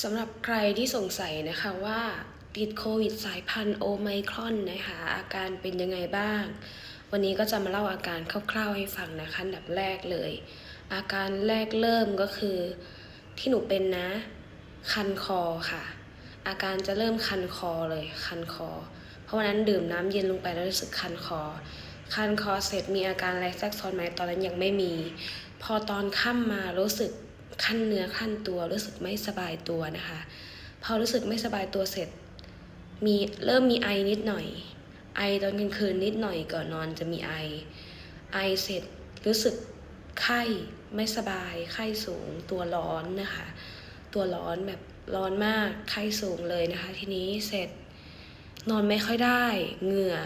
สำหรับใครที่สงสัยนะคะว่าติดโควิดสายพันธุ์โอไมครอนนะคะอาการเป็นยังไงบ้าง วันนี้ก็จะมาเล่าอาการคร่าวๆให้ฟังนะคะอันดับแรกเลย อาการแรกเริ่มก็คือที่หนูเป็นนะ คันคอค่ะ อาการจะเริ่มคันคอเลยคันคอ เพราะวันนั้นดื่มน้ำเย็นลงไปแล้วรู้สึกคันคอ คันคอเสร็จมีอาการอะไรแทรกซ้อนไหมตอนนั้นยังไม่มี พอตอนค่ำมารู้สึก ขั้นเนื้อขั้นตัวรู้สึกไม่สบายตัวนะคะ พอรู้สึกไม่สบายตัวเสร็จ มีเริ่มมีไอนิดหน่อย ไอตอนกลางคืนนิดหน่อยก่อนนอนจะมีไอ ไอเสร็จรู้สึกไข้ไม่สบาย ไข้สูง ตัวร้อนนะคะ ตัวร้อนแบบร้อนมากไข้สูงเลยนะคะ ทีนี้เสร็จ นอนไม่ค่อยได้เหงื่อ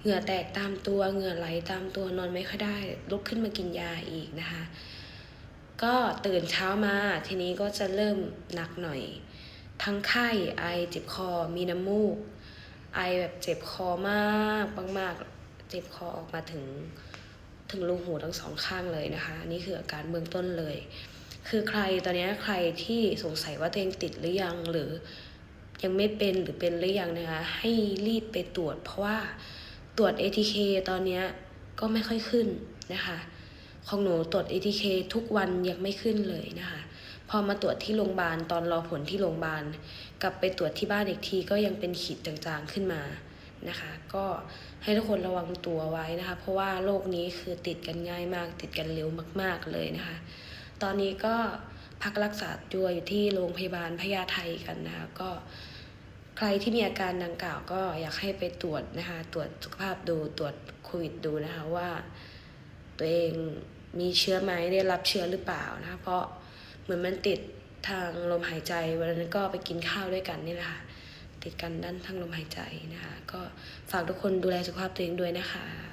เหงื่อแตกตามตัวเหงื่อไหลตามตัวนอนไม่ค่อยได้ ลุกขึ้นมากินยาอีกนะคะ ก็ตื่นเช้ามาทีนี้ก็จะเริ่มหนักหน่อย ทั้งไข้ไอเจ็บคอมีน้ำมูก ไอแบบเจ็บคอมากมากๆเจ็บคอออกมาถึงถึงรูหูทั้งสองข้างเลยนะคะ นี่คืออาการเบื้องต้นเลย คือใครตอนนี้ใครที่สงสัยว่าตัวเองติดหรือยังหรือยังไม่เป็นหรือเป็นหรือยังนะคะ ให้รีบไปตรวจ เพราะว่าตรวจ ATK ตอนนี้ก็ไม่ค่อยขึ้นนะคะ ของหนูตรวจ ATK ทุกวันยังไม่ขึ้นเลยนะคะ พอมาตรวจที่โรงพยาบาลตอนรอผลที่โรงพยาบาล กลับไปตรวจที่บ้านอีกทีก็ยังเป็นขีดจางๆขึ้นมานะคะ ก็ให้ทุกคนระวังตัวไว้นะคะ เพราะว่าโรคนี้คือติดกันง่ายมาก ติดกันเร็วมาก ๆเลยนะคะ ตอนนี้ก็พักรักษาตัวอยู่ที่โรงพยาบาลพญาไทกันนะคะก็ใครที่มีอาการดังกล่าวก็อยากให้ไปตรวจนะคะ ตรวจสุขภาพดูตรวจโควิดดูนะคะว่า ตัวเองมีเชื้อไหมได้รับเชื้อหรือเปล่านะคะเพราะเหมือนมันติดทางลมหายใจวันนั้นก็ไปกินข้าวด้วยกันนี่แหละค่ะติดกันด้านทางลมหายใจนะคะ ก็ฝากทุกคนดูแลสุขภาพตัวเองด้วยนะคะ